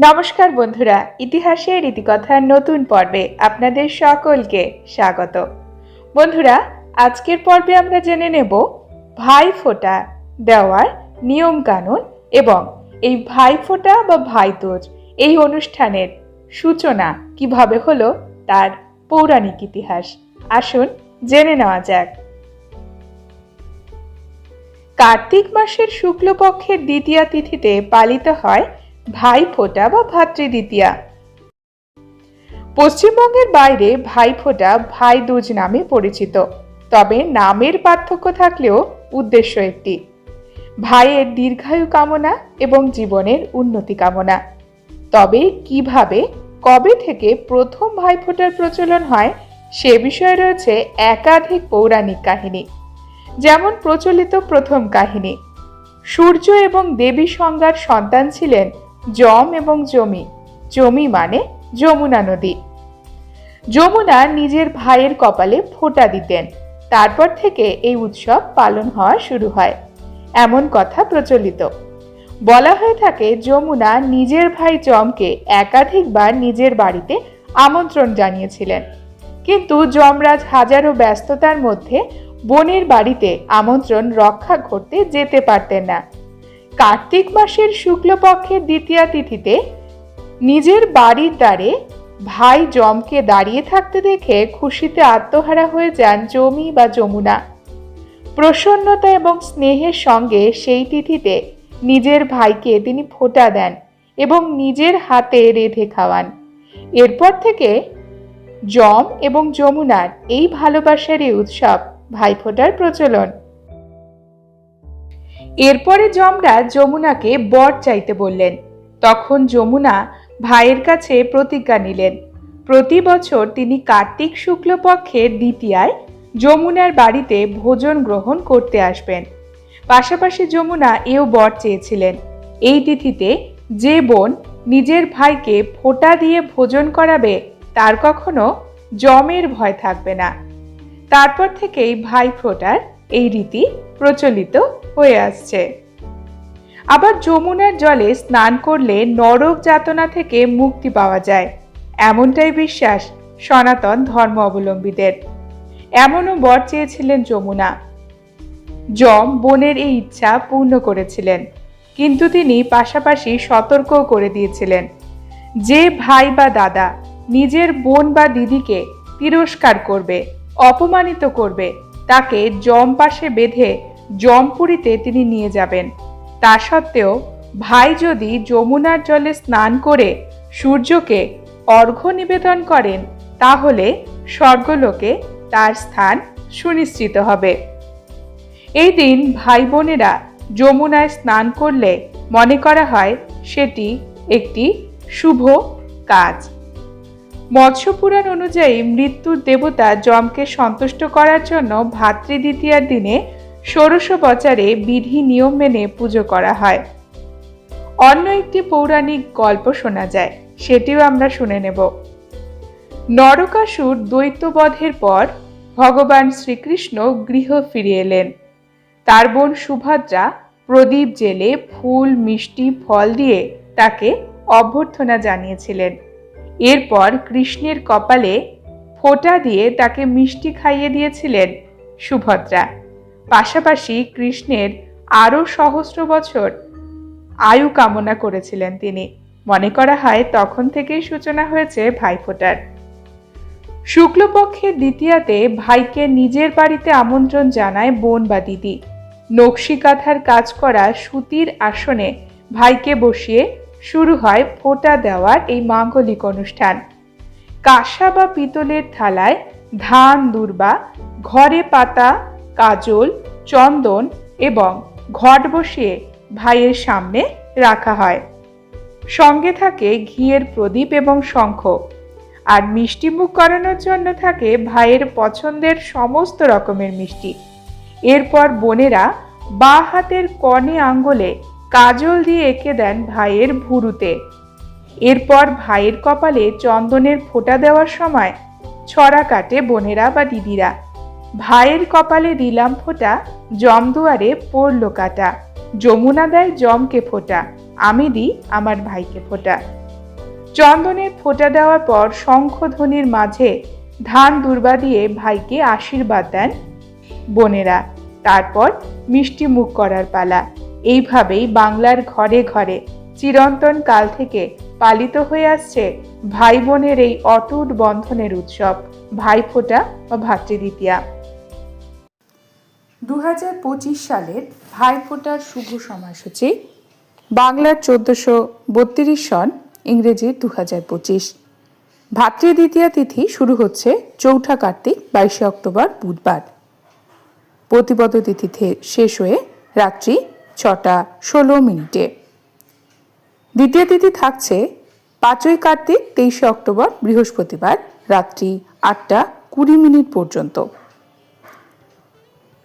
নমস্কার বন্ধুরা, ইতিহাসের রীতিকথার নতুন পর্বে আপনাদের সকলকে স্বাগত। বন্ধুরা, আজকের পর্বে আমরা জেনে নেব ভাই ফোঁটা দেওয়ার নিয়ম কানুন এবং এই ভাই ফোঁটা বা ভাইদোজ এই অনুষ্ঠানের সূচনা কীভাবে হলো তার পৌরাণিক ইতিহাস। আসুন জেনে নেওয়া যাক। কার্তিক মাসের শুক্লপক্ষের দ্বিতীয়া তিথিতে পালিত হয় ভাই ফোঁটা বা ভাতৃদ্বিতীয়া? পশ্চিমবঙ্গের বাইরে ভাইফোঁটা ভাই দুজ নামে পরিচিত। তবে নামের পার্থক্য থাকলেও উদ্দেশ্য একটি। ভাইয়ের দীর্ঘায়ু কামনা এবং জীবনের উন্নতি কামনা। তবে কীভাবে, কবে থেকে প্রথম ভাইফোঁটার প্রচলন হয়, সে বিষয়ে রয়েছে একাধিক পৌরাণিক কাহিনী। যেমন প্রচলিত প্রথম কাহিনী, সূর্য এবং দেবী সংজ্ঞার সন্তান ছিলেন যম এবং জমি। জমি মানে যমুনা নদী। যমুনা নিজের ভাইয়ের কপালে ফোঁটা দিতেন। তারপর থেকে এই উৎসব পালন হওয়া শুরু হয়। এমন কথা প্রচলিত। বলা হয়ে থাকে, যমুনা নিজের ভাই যমকে একাধিকবার নিজের বাড়িতে আমন্ত্রণ জানিয়েছিলেন। কিন্তু যমরাজ হাজারো ব্যস্ততার মধ্যে বোনের বাড়িতে আমন্ত্রণ রক্ষা করতে যেতে পারতেন না। কার্তিক মাসের শুক্লপক্ষের দ্বিতীয়া তিথিতে নিজের বাড়ির দ্বারে ভাই জমকে দাঁড়িয়ে থাকতে দেখে খুশিতে আত্মহারা হয়ে যান জমি বা যমুনা। প্রসন্নতা এবং স্নেহের সঙ্গে সেই তিথিতে নিজের ভাইকে তিনি ফোঁটা দেন এবং নিজের হাতে রেধে খাওয়ান। এরপর থেকে জম এবং যমুনার এই ভালোবাসারই উৎসব ভাইফোঁটার প্রচলন। এরপরে যমরা যমুনাকে বর চাইতে বললেন। তখন যমুনা ভাইয়ের কাছে প্রতিজ্ঞা নিলেন। প্রতি বছর তিনি কার্তিক শুক্লপক্ষের দ্বিতীয়ায় যমুনার বাড়িতে ভোজন গ্রহণ করতে আসবেন। পাশাপাশি যমুনা এও বর চেয়েছিলেন। এই তিথিতে যে বোন নিজের ভাইকে ফোঁটা দিয়ে ভোজন করাবে, তার কখনো জমের ভয় থাকবে না। তারপর থেকেই ভাই ফোঁটার এই রীতি প্রচলিত হয়ে আসছে। আবার যমুনার জলে স্নান করলে নরক যাতনা থেকে মুক্তি পাওয়া যায়। এমনটাই বিশ্বাস সনাতন ধর্ম অবলম্বীদের। এমনও বর চেয়েছিলেন যমুনা। যম বোনের এই ইচ্ছা পূর্ণ করেছিলেন, কিন্তু তিনি পাশাপাশি সতর্কও করে দিয়েছিলেন। যে ভাই বা দাদা নিজের বোন বা দিদিকে তিরস্কার করবে, অপমানিত করবে, তাকে জম পাশে বেঁধে জমপুরীতে তিনি নিয়ে যাবেন। তা সত্ত্বেও ভাই যদি যমুনার জলে স্নান করে সূর্যকে অর্ঘ্য নিবেদন করেন, তাহলে স্বর্গলোকে তার স্থান সুনিশ্চিত হবে। এই দিন ভাই বোনেরা যমুনায় স্নান করলে মনে করা হয় সেটি একটি শুভ কাজ। মৎস্যপুরাণ অনুযায়ী মৃত্যুর দেবতা যমকে সন্তুষ্ট করার জন্য ভাতৃদ্বিতীয়ার দিনে ষোড়শ বছরে বিধি নিয়ম মেনে পুজো করা হয়। অন্য একটি পৌরাণিক গল্প শোনা যায়, সেটিও আমরা শুনে নেব। নরকাসুর দ্বৈতবধের পর ভগবান শ্রীকৃষ্ণ গৃহ ফিরে এলেন। তার বোন সুভদ্রা প্রদীপ জেলে ফুল, মিষ্টি, ফল দিয়ে তাকে অভ্যর্থনা জানিয়েছিলেন। এরপর কৃষ্ণের কপালে ফোঁটা দিয়ে তাকে মিষ্টি খাইয়ে দিয়েছিলেন সুভদ্রা। পাশাপাশি কৃষ্ণের আরও সহস্র বছর আয়ু কামনা করেছিলেন তিনি। মনে করা হয় তখন থেকেই সূচনা হয়েছে ভাইফোঁটার। শুক্লপক্ষের দ্বিতীয়াতে ভাইকে নিজের বাড়িতে আমন্ত্রণ জানায় বোন বা দিদি। নকশি কাঁথার কাজ করা সুতির আসনে ভাইকে বসিয়ে শুরু হয় ফোঁটা দেওয়ার এই মাঙ্গলিক অনুষ্ঠান। কাঁসা বা পিতলের থালায় ধান, দুর্বা, ঘরে পাতা কাজল, চন্দন এবং ঘট বসিয়ে ভাইয়ের সামনে রাখা হয়। সঙ্গে থাকে ঘিয়ের প্রদীপ এবং শঙ্খ। আর মিষ্টি মুখ করানোর জন্য থাকে ভাইয়ের পছন্দের সমস্ত রকমের মিষ্টি। এরপর বোনেরা বা হাতের কনে আঙ্গলে কাজল দিয়ে এঁকে দেন ভাইয়ের ভুরুতে। এরপর ভাইয়ের কপালে চন্দনের ফোঁটা দেওয়ার সময় ছড়া কাটে বোনেরা বা দিদিরা। ভাইয়ের কপালে দিলাম ফোঁটা জমদুয়ারে পড়ল কাটা। যমুনা দেয় জমকে ফোঁটা, আমি দিই আমার ভাইকে ফোঁটা। চন্দনের ফোঁটা দেওয়ার পর শঙ্খধ্বনির মাঝে ধান দুর্বা দিয়ে ভাইকে আশীর্বাদ দেন বোনেরা। তারপর মিষ্টি মুখ করার পালা। এইভাবেই বাংলার ঘরে ঘরে চিরন্তন কাল থেকে পালিত হয়ে আসছে ভাই বোনের এই অটুট বন্ধনের উৎসব। ভাইফোঁটা বা ভাতৃদ্বিতীয়া। দু হাজার পঁচিশ সালের ভাইফোঁটার শুভ সময়সূচি, বাংলার চোদ্দোশো বত্রিশ সন ইংরেজি দু হাজার পঁচিশ ভাতৃদ্বিতীয়া তিথি শুরু হচ্ছে চৌঠা কার্তিক বাইশে অক্টোবর বুধবার। প্রতিপদ তিথিতে শেষ হয়ে রাত্রি ছটা ষোলো মিনিটে। দ্বিতীয় তিথি থাকছে পাঁচই কার্তিক তেইশে অক্টোবর বৃহস্পতিবার রাত্রি আটটা কুড়ি মিনিট পর্যন্ত।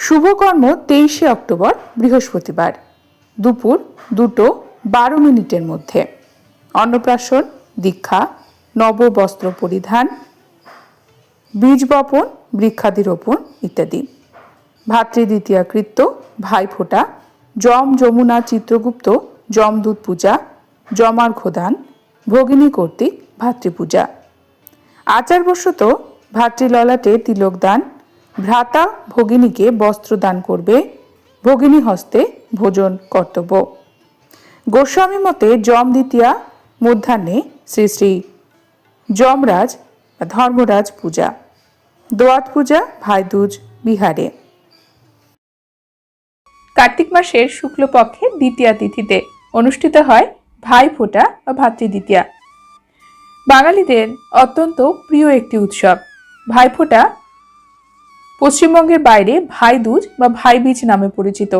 শুভকর্ম তেইশে অক্টোবর, বৃহস্পতিবার। দুপুর দুটো বারো মিনিটের মধ্যে। অন্নপ্রাশন, দীক্ষা, নববস্ত্র পরিধান, বীজ বপন, বৃক্ষাদি রোপণ ইত্যাদি। ভাতৃদ্বিতীয়া কৃত্য ভাইফোঁটা যম যমুনা চিত্রগুপ্ত, যমদূত পূজা, জমার খোদান, ভগিনী কর্তৃক ভাতৃপূজা। আচারবশত ভাতৃললাটে তিলকদান ভ্রাতা ভগিনীকে বস্ত্র দান করবে, ভগিনী হস্তে ভোজন কর্তব্য। গোস্বামী মতে যম দ্বিতীয়া মধ্যাহ্নে শ্রী শ্রী যমরাজ বা ধর্মরাজ পূজা, দোয়াত পূজা, ভাইদুজ, বিহারে। কার্তিক মাসের শুক্লপক্ষের দ্বিতীয়া তিথিতে অনুষ্ঠিত হয় ভাই ভাইফোঁটা বা ভাতৃদ্বিতীয়া বাঙালিদের অত্যন্ত প্রিয় একটি উৎসব। ভাইফোঁটা পশ্চিমবঙ্গের বাইরে ভাইদুজ বা ভাইবীজ নামে পরিচিত।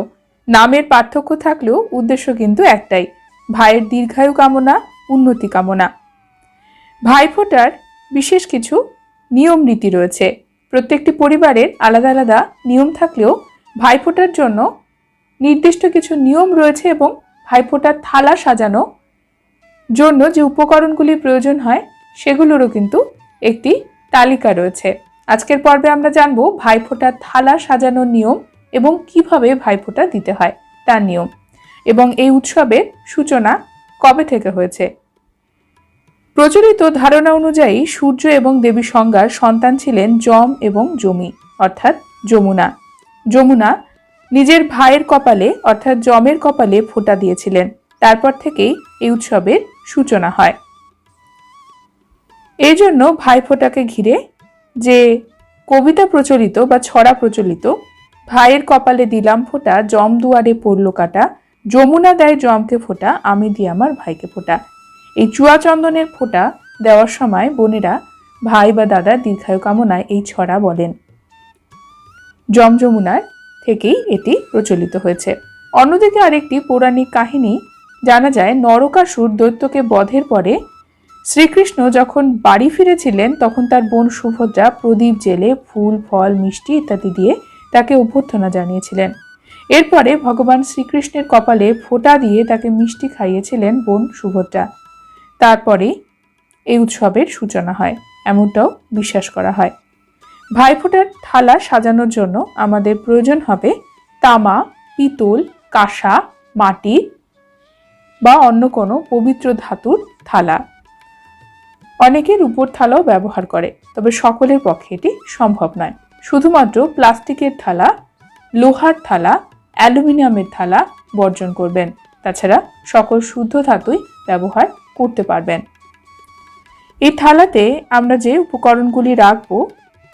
নামের পার্থক্য থাকলেও উদ্দেশ্য কিন্তু একটাই, ভাইয়ের দীর্ঘায়ু কামনা, উন্নতি কামনা। ভাইফোঁটার বিশেষ কিছু নিয়ম রীতি রয়েছে। প্রত্যেকটি পরিবারের আলাদা আলাদা নিয়ম থাকলেও ভাইফোঁটার জন্য নির্দিষ্ট কিছু নিয়ম রয়েছে এবং ভাইফোঁটার থালা সাজানো জন্য যে উপকরণগুলির প্রয়োজন হয়, সেগুলোরও কিন্তু একটি তালিকা রয়েছে। আজকের পর্বে আমরা জানব ভাইফোঁটার থালা সাজানোর নিয়ম এবং কীভাবে ভাইফোঁটা দিতে হয় তার নিয়ম এবং এই উৎসবের সূচনা কবে থেকে হয়েছে। প্রচলিত ধারণা অনুযায়ী সূর্য এবং দেবী সংজ্ঞার সন্তান ছিলেন যম এবং জমি অর্থাৎ যমুনা। যমুনা নিজের ভাইয়ের কপালে, অর্থাৎ যমের কপালে ফোঁটা দিয়েছিলেন। তারপর থেকেই এই উৎসবের সূচনা হয়। এই জন্য ভাইফোঁটাকে ঘিরে যে কবিতা প্রচলিত বা ছড়া প্রচলিত, ভাইয়ের কপালে দিলাম ফোঁটা, জম দুয়ারে পড়ল কাটা, যমুনা দেয় জমকে ফোঁটা, আমি দিই আমার ভাইকে ফোঁটা। এই চুয়া চন্দনের ফোঁটা দেওয়ার সময় বোনেরা, ভাই বা দাদার দীর্ঘায়ু কামনায় এই ছড়া বলেন। জম যমুনার থেকেই এটি প্রচলিত হয়েছে। অন্যদিকে আরেকটি পৌরাণিক কাহিনী জানা যায়, নরকাসুর দৈত্যকে বধের পরে শ্রীকৃষ্ণ যখন বাড়ি ফিরেছিলেন, তখন তার বোন সুভদ্রা প্রদীপ জেলে ফুল, ফল, মিষ্টি ইত্যাদি দিয়ে তাকে অভ্যর্থনা জানিয়েছিলেন। এরপরে ভগবান শ্রীকৃষ্ণের কপালে ফোঁটা দিয়ে তাকে মিষ্টি খাইয়েছিলেন বোন সুভদ্রা। তারপরে এই উৎসবের সূচনা হয়, এমনটাও বিশ্বাস করা হয়। ভাইফোঁটার থালা সাজানোর জন্য আমাদের প্রয়োজন হবে তামা, পিতল, কাঁসা, মাটি বা অন্য কোনো পবিত্র ধাতুর থালা। অনেকে রূপোর থালাও ব্যবহার করে, তবে সকলের পক্ষে এটি সম্ভব নয়। শুধুমাত্র প্লাস্টিকের থালা, লোহার থালা, অ্যালুমিনিয়ামের থালা বর্জন করবেন। তাছাড়া সকল শুদ্ধ ধাতুই ব্যবহার করতে পারবেন। এই থালাতে আমরা যে উপকরণগুলি রাখব,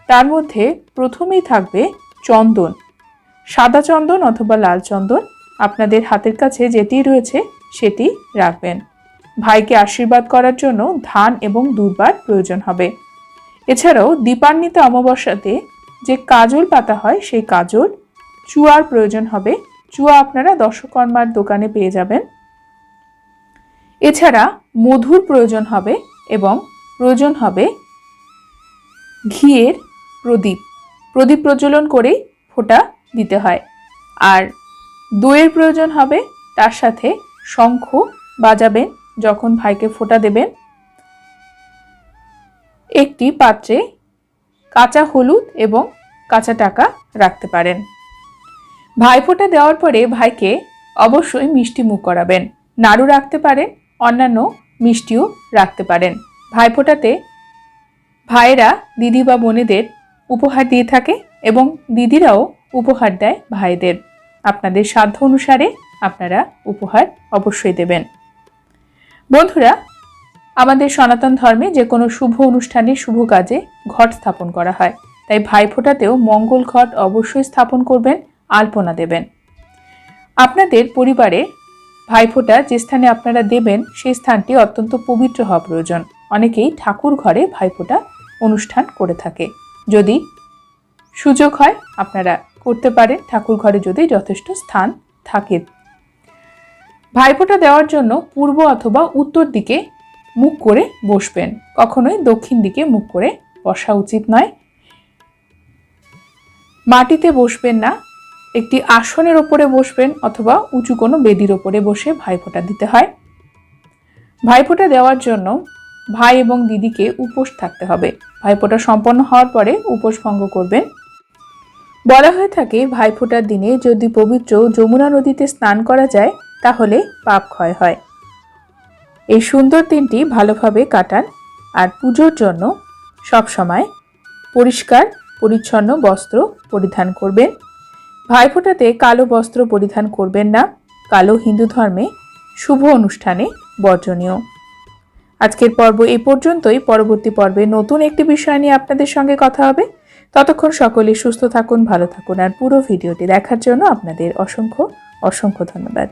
তার মধ্যে প্রথমেই থাকবে চন্দন। সাদা চন্দন অথবা লাল চন্দন আপনাদের হাতের কাছে যেটি রয়েছে সেটি রাখবেন। ভাইকে আশীর্বাদ করার জন্য ধান এবং দুর্বার প্রয়োজন হবে। এছাড়াও দীপান্বিত অমাবস্যাতে যে কাজল পাতা হয়, সেই কাজল চুয়ার প্রয়োজন হবে। চুয়া আপনারা দশকর্মার দোকানে পেয়ে যাবেন। এছাড়া মধুর প্রয়োজন হবে এবং প্রয়োজন হবে ঘিয়ের প্রদীপ। প্রদীপ প্রজ্বলন করেই ফোঁটা দিতে হয়। আর দইয়ের প্রয়োজন হবে, তার সাথে শঙ্খ বাজাবেন। যখন ভাইকে ফোঁটা দেবেন, একটি পাত্রে কাঁচা হলুদ এবং কাঁচা টাকা রাখতে পারেন। ভাইফোঁটা দেওয়ার পরে ভাইকে অবশ্যই মিষ্টি মুখ করাবেন। নাড়ু রাখতে পারেন, অন্যান্য মিষ্টিও রাখতে পারেন। ভাইফোঁটাতে ভাইয়েরা দিদি বা বোনেদের উপহার দিয়ে থাকে এবং দিদিরাও উপহার দেয় ভাইদের। আপনাদের সাধ্য অনুসারে আপনারা উপহার অবশ্যই দেবেন। বন্ধুরা, আমাদের সনাতন ধর্মে যে কোনো শুভ অনুষ্ঠানে শুভ কাজে ঘট স্থাপন করা হয়। তাই ভাইফোঁটাতেও মঙ্গল ঘট অবশ্যই স্থাপন করবেন, আলপনা দেবেন। আপনাদের পরিবারে ভাইফোঁটা যে স্থানে আপনারা দেবেন, সেই স্থানটি অত্যন্ত পবিত্র হওয়া প্রয়োজন। অনেকেই ঠাকুর ঘরে ভাইফোঁটা অনুষ্ঠান করে থাকে। যদি সুযোগ হয়, আপনারা করতে পারেন। ঠাকুর ঘরে যদি যথেষ্ট স্থান থাকে ভাইফোঁটা দেওয়ার জন্য পূর্ব অথবা উত্তর দিকে মুখ করে বসবেন। কখনোই দক্ষিণ দিকে মুখ করে বসা উচিত নয়। মাটিতে বসবেন না। একটি আসনের ওপরে বসবেন অথবা উঁচু কোনো বেদির ওপরে বসে ভাইফোঁটা দিতে হয়। ভাইফোঁটা দেওয়ার জন্য ভাই এবং দিদিকে উপোস থাকতে হবে। ভাইফোঁটা সম্পন্ন হওয়ার পরে উপোস ভঙ্গ করবেন। বলা হয়ে থাকে, ভাইফোঁটার দিনে যদি পবিত্র যমুনা নদীতে স্নান করা যায় তাহলে পাপ ক্ষয় হয়। এই সুন্দর দিনটি ভালোভাবে কাটান আর পুজোর জন্য সবসময় পরিষ্কার, পরিচ্ছন্ন বস্ত্র পরিধান করবেন। ভাইফোঁটাতে কালো বস্ত্র পরিধান করবেন না। কালো হিন্দু ধর্মে শুভ অনুষ্ঠানে বর্জনীয়। আজকের পর্ব এই পর্যন্তই। পরবর্তী পর্বে নতুন একটি বিষয় নিয়ে আপনাদের সঙ্গে কথা হবে। ততক্ষণ সকলে সুস্থ থাকুন, ভালো থাকুন আর পুরো ভিডিওটি দেখার জন্য আপনাদের অসংখ্য অসংখ্য ধন্যবাদ।